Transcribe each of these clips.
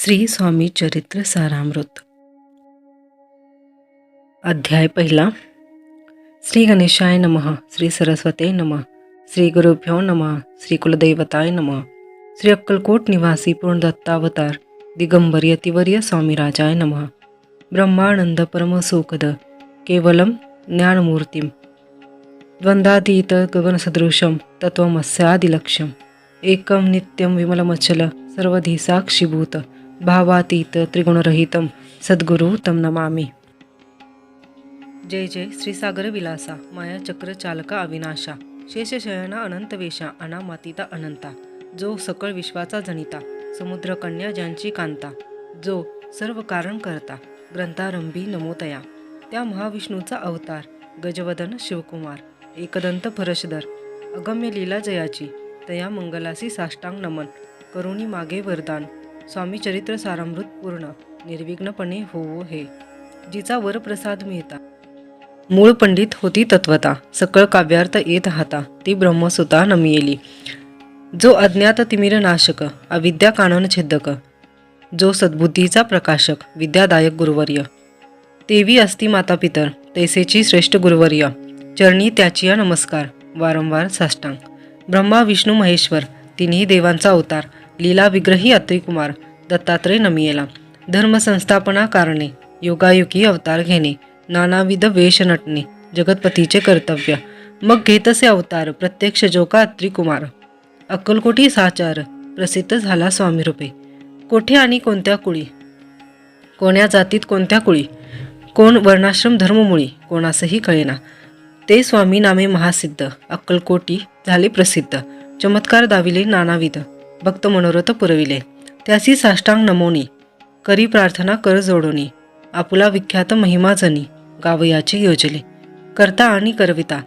श्री स्वामी चरित्र सारामृत. अध्याय पहिला. श्री गणेशाय नमः श्री सरस्वते नमः श्री गुरुभ्यो नमः श्री कुलदैवताय नमः श्री अक्कलकोट निवासी पूर्णदत्तावतार दिगंबर यतिवर्य स्वामीराजाय नमः. ब्रह्मानंद परमसुखद केवलम ज्ञानमूर्तिम द्वंद्वातीत गगनसदृशं तत्त्वमस्यादिलक्ष्यम् एकं नित्यं विमलमचल सर्वधी साक्षीभूत भावातीत त्रिगुणरहितं सद्गुरु तं नमामि। जय जय श्रीसागर विलासा मायाचक्र चालका अविनाशा शेषशयना अनंतवेशा अनामातिता अनंता जो सकळ विश्वाचा जनिता समुद्र कन्या ज्यांची कांता जो सर्व कारण करता ग्रंथारंभी नमोतया त्या महाविष्णूचा अवतार गजवदन शिवकुमार एकदंत परशधर अगम्य लीला जयाची तया मंगलासी साष्टांग नमन करुणी मागे वरदान स्वामी चरित्र सारामृत पूर्ण निर्विघ्नपणे होवो हे जिचा वरप्रसाद मिळता. मूळ पंडित होती तत्वता सकळ काव्यार्थ येत हाता ती ब्रह्मसुता नमियेली. जो अज्ञात तिमिर नाशक अविद्या कानन छेदक जो सद्बुद्धीचा प्रकाशक विद्यादायक गुरुवर्य. तेवी असती माता पितर तैसेची श्रेष्ठ गुरुवर्य. चरणी त्याची नमस्कार वारंवार साष्टांग. ब्रह्मा विष्णू महेश्वर तिन्ही देवांचा अवतार लीला विग्रही अत्रिकुमार दत्तात्रय नमियेला धर्मसंस्थापना कारणे योगायुगी अवतार घेणे नानाविध वेश नटणे जगतपतीचे कर्तव्य मग घेतसे अवतार प्रत्यक्ष जोका अत्रिकुमार. अक्कलकोटी साचार प्रसिद्ध झाला स्वामीरूपे. कोठे आणि कोणत्या कुळी? कोण्या जातीत कोणत्या कुळी? कोण वर्णाश्रम धर्ममुळी? कोणासही कळेना. ते स्वामी नामे महासिद्ध अक्कलकोटी झाले प्रसिद्ध. चमत्कार दाविले नानाविध. भक्त मनोरथ पुरविले. त्यासी साष्टांग नमोनी. करी प्रार्थना कर जोडोनी. आपुला विख्यात महिमा जनी. गावयाचे योजले. करता आणि करविता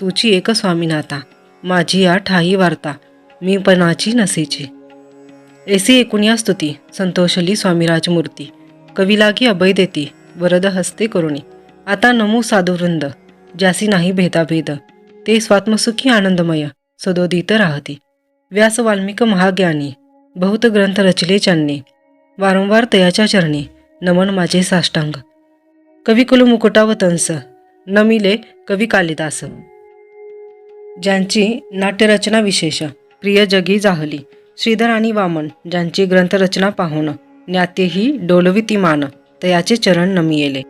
तुची एक स्वामीनाथा. माझी या ठाई वार्ता. मी पणाची नसेची. ऐसी एकुणिया स्तुती. संतोषली स्वामीराजमूर्ती. कविलागी अभय देती. वरद हस्ते करुणी. आता नमो साधुवृंद. ज्यासी नाही भेदाभेद. ते स्वात्मसुखी आनंदमय. सदोदित राहती. व्यास वाल्मिक महाज्ञानी बहुत ग्रंथ रचले चांनी वारंवार तयाच्या चरणी नमन माझे साष्टांग. कवी कुलु मुकुटावतंस नमिले कवी कालिदास. ज्यांची नाट्यरचना विशेष प्रिय जगी जाहली श्रीधर आणि वामन ज्यांची ग्रंथरचना पाहून ज्ञातेही डोलविती मान तयाचे चरण नमियेले.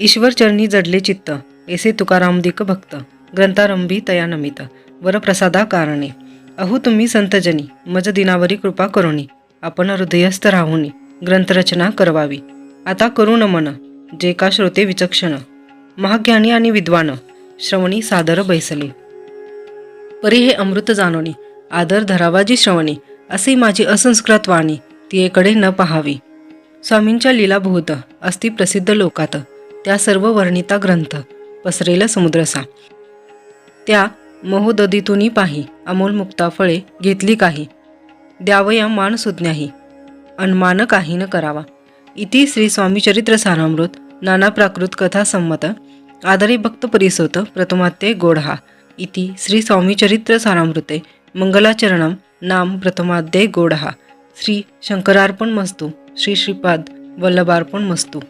ईश्वर चरणी जडले चित्त एसे तुकारामदिक भक्त ग्रंथारंभी तया नमित वरप्रसादा कारणे. अहो तुम्ही संतजनी. मज दिनावरी कृपा करुणी. आपण हृदयस्थ राहुनी. ग्रंथरचना करवावी. आता करू मन. जे का श्रोते विचक्षण. महाज्ञानी आणि विद्वान. श्रवणी सादर बैसले. परी हे अमृत जाणोनी. आदर धरावाजी श्रवणी. असे माझी असंस्कृत वाणी. तियेकडे न पहावी. स्वामींच्या लीलाभूत. अस्ति प्रसिद्ध लोकात. त्या सर्व वर्णिता ग्रंथ. पसरेल समुद्रसा. त्या मोहोदधीतूनही पाही अमोल मुक्ता फळे घेतली काही. द्यावया मान सुज्ञाही. अनमान काही न करावा. इति श्री स्वामीचरित्र सारामृत नाना प्राकृत कथा संमत आदरी भक्त परिसोत प्रथमात्ते गोढहा इति श्री स्वामीचरित्र सारामृते मंगलाचरणम नाम प्रथमाद्ये गोढहा श्री शंकरार्पण मस्तू श्री श्रीपाद वल्लभार्पण मस्तू.